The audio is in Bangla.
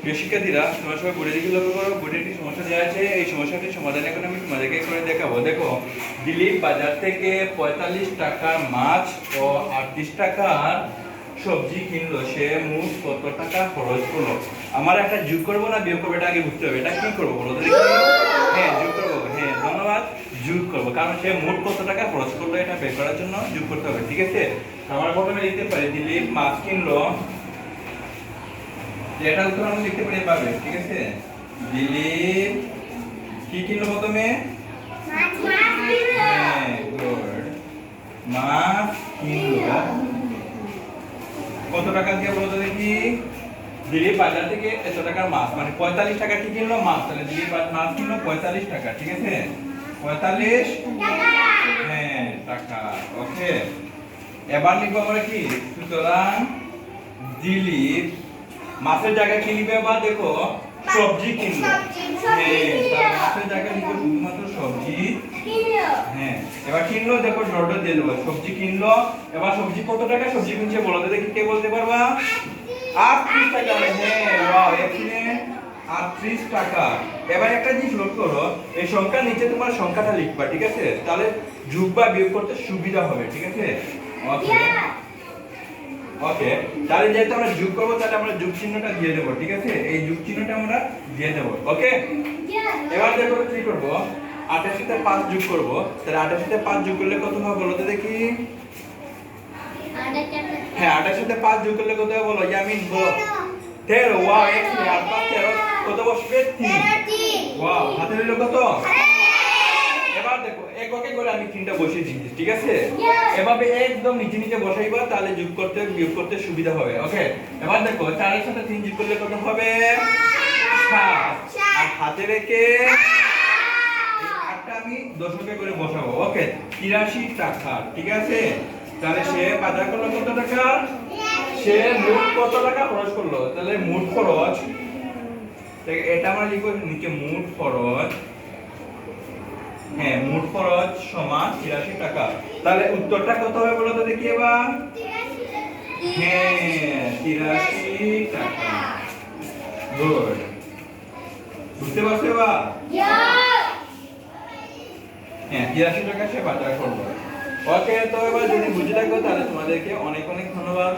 প্রিয় শিক্ষার্থীরা তোমার সবাই বোর্ডের দিকে লক্ষ্য করো বোর্ডে একটি সমস্যা দেওয়া আছে এই সমস্যাটির সমাধান এখন আমি তোমাদেরকে করে দেখাবো। দেখো দিলীপ বাজার থেকে পঁয়তাল্লিশ টাকার মাছ ও আটত্রিশ টাকার সবজি কিনলো। সে মোট কত টাকা খরচ করল? আমার একটা যোগ করব না, বিয়োগ করব? এটা আগে বুঝতে হবে। এটা কি করব বলো তো? হ্যাঁ যোগ করব। হ্যাঁ ধন্যবাদ। যোগ করব। কারণ সে মোট কত টাকা খরচ করল এটা বের করার জন্য যোগ করতে হবে। ঠিক আছে? আমার প্রথমে লিখতে পারি দিলীপ মাছ কিনলো এটা উত্তর আমরা লিখতে পারি পাবে ঠিক আছে? দিলীপ কি কিনলো প্রথমে? হ্যাঁ মাছ কিনলো। কত টাকা দিয়ে বলো তো দেখি? দিলীপ বাজার থেকে এত টাকার মাছ মানে পঁয়তাল্লিশ টাকা কি কিনলো? মাছ তাহলে দিলীপ মাছ কিনলো পঁয়তাল্লিশ টাকা ঠিক আছে? পঁয়তাল্লিশ? হ্যাঁ টাকা ওকে এবার লিখব আমরা কি? সুতরাং দিলীপ মাছের জায়গায় কিনবে বা দেখো সবজি কিনলো সবজি হ্যাঁ মাছের জায়গায় লিখব শুধুমাত্র সবজি হ্যাঁ এবার কিনলো দেখো ডট দিয়ে দেবো। সবজি কিনলো এবার সবজি কত টাকা? সবজি কিনছে বলো দেখি কে বলতে পারবা? আটত্রিশ টাকা হ্যাঁ এখানে আটত্রিশ টাকা। এবার একটা জিনিস করো এই সংখ্যার নিচে তোমার সংখ্যাটা লিখবা ঠিক আছে? তাহলে যোগ বা বিয়োগ করতে সুবিধা হবে ঠিক আছে? ওকে ওকে তাহলে যেহেতু আমরা যোগ করব তাহলে আমরা যোগ চিহ্নটা দিয়ে দেবো ঠিক আছে? এই যোগ চিহ্নটা আমরা দিয়ে দেবো ওকে এবার দেখো কি করব? আটের সাথে পাঁচ যোগ করব। তাহলে আটের সাথে পাঁচ যোগ করলে কত হবে বলো তো দেখি? হ্যাঁ আটের সাথে পাঁচ যোগ করলে কত হবে বলো? ইয়ামিন বলো। তেরো ওয়াও এক আর পাঁচ তেরো কত বসবে? তিন। ওয়াও হাতে নিল কত? এককে করে আমি তিনটা বসিয়ে দিচ্ছি ঠিক আছে? এভাবে একদম নিচে নিচে বসাইবা তাহলে যোগ করতে বিয়োগ করতে সুবিধা হবে ওকে এবার দেখো চারের সাথে তিন যোগ করলে কত হবে? সাত। আর হাতে রেখে আটটা আমি দশকে করে বসাবো ওকে তিরাশি টাকা ঠিক আছে? তাহলে সে বাজার করল কত টাকা? সে মোট কত টাকা খরচ করল? তাহলে মোট খরচ এটা আমরা লিখব নিচে মোট খরচ হ্যাঁ মোট খরচ সমান তিরাশি টাকা। তাহলে উত্তরটা কত হবে বলো তো দেখি এবার? হ্যাঁ তিরাশি টাকা। বুঝতে পারছ এবার? হ্যাঁ তিরাশি টাকা সে বাজার করল। ওকে, তো এবার যদি বুঝে থাকো, তাহলে তোমাদেরকে অনেক অনেক ধন্যবাদ।